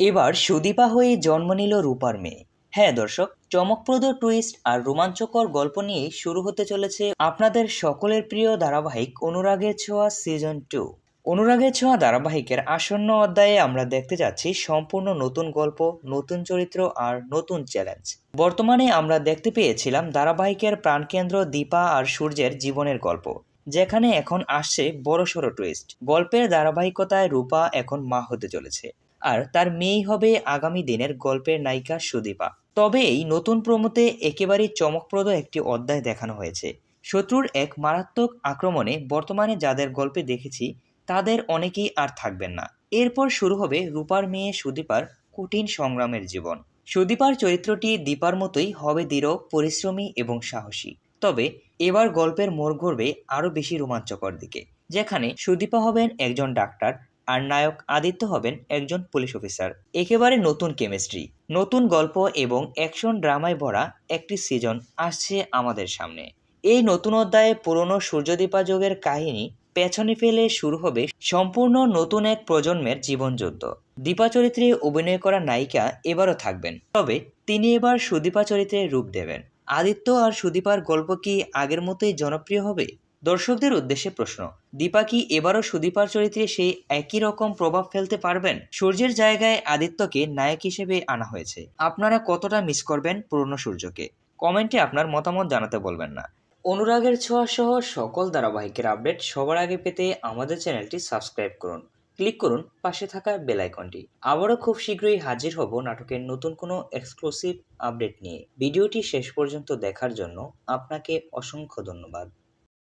এবার সুদীপা হয়ে জন্ম নিল রূপার মেয়ে। হ্যাঁ দর্শক, চমকপ্রদ টুইস্ট আর রোমাঞ্চকর গল্প নিয়েই শুরু হতে চলেছে আপনাদের সকলের প্রিয় ধারাবাহিক অনুরাগের ছোঁয়া সিজন টু অনুরাগের ছোঁয়া ধারাবাহিকের আসন্ন অধ্যায়ে আমরা দেখতে যাচ্ছি সম্পূর্ণ নতুন গল্প, নতুন চরিত্র আর নতুন চ্যালেঞ্জ বর্তমানে আমরা দেখতে পেয়েছিলাম ধারাবাহিকের প্রাণকেন্দ্র দীপা আর সূর্যের জীবনের গল্প, যেখানে এখন আসছে বড়সড় টুইস্ট গল্পের ধারাবাহিকতায় রূপা এখন মা হতে চলেছে। আর তার মেয়েই হবে আগামী দিনের গল্পের নায়িকা সুদীপা। তবে এই নতুন প্রমোতে একেবারেই চমকপ্রদ একটি অধ্যায় দেখানো হয়েছে। শত্রুর এক মারাত্মক আক্রমণে বর্তমানে যাদের গল্পে দেখেছি, তাদের অনেকেই আর থাকবেন না। এরপর শুরু হবে রূপার মেয়ে সুদীপার কঠিন সংগ্রামের জীবন। সুদীপার চরিত্রটি দীপার মতোই হবে দৃঢ়, পরিশ্রমী এবং সাহসী। তবে এবার গল্পের মোড় ঘুরবে আরও বেশি রোমাঞ্চকর দিকে, যেখানে সুদীপা হবেন একজন ডাক্তার আর নায়ক আদিত্য হবেন একজন পুলিশ অফিসার। একেবারে নতুন কেমিস্ট্রি, নতুন গল্প এবং অ্যাকশন ড্রামায় ভরা একটি সিজন আসছে আমাদের সামনে। এই নতুন অধ্যায়ে পুরনো সূর্যদীপা যোগের কাহিনী পেছনে ফেলে শুরু হবে সম্পূর্ণ নতুন এক প্রজন্মের জীবনযুদ্ধ। দীপা চরিত্রে অভিনয় করা নায়িকা এবারও থাকবেন, তবে তিনি এবার সুদীপা চরিত্রে রূপ দেবেন। আদিত্য আর সুদীপার গল্প কি আগের মতোই জনপ্রিয় হবে? দর্শকদের উদ্দেশ্যে প্রশ্ন, দীপা কি এবারও সুদীপার চরিত্রে সেই একই রকম প্রভাব ফেলতে পারবেন? সূর্যের জায়গায় আদিত্যকে নায়ক হিসেবে আনা হয়েছে। আপনারা কতটা মিস করবেন পুরনো সূর্যকে? কমেন্টে আপনার মতামত জানাতে বলবেন না। অনুরাগের ছোঁয়া সহ সকল ধারাবাহিকের আপডেট সবার আগে পেতে আমাদের চ্যানেলটি সাবস্ক্রাইব করুন। ক্লিক করুন পাশে থাকা বেল আইকনটি। আবারও খুব শীঘ্রই হাজির হব নাটকের নতুন কোনো এক্সক্লুসিভ আপডেট নিয়ে। ভিডিওটি শেষ পর্যন্ত দেখার জন্য আপনাকে অসংখ্য ধন্যবাদ।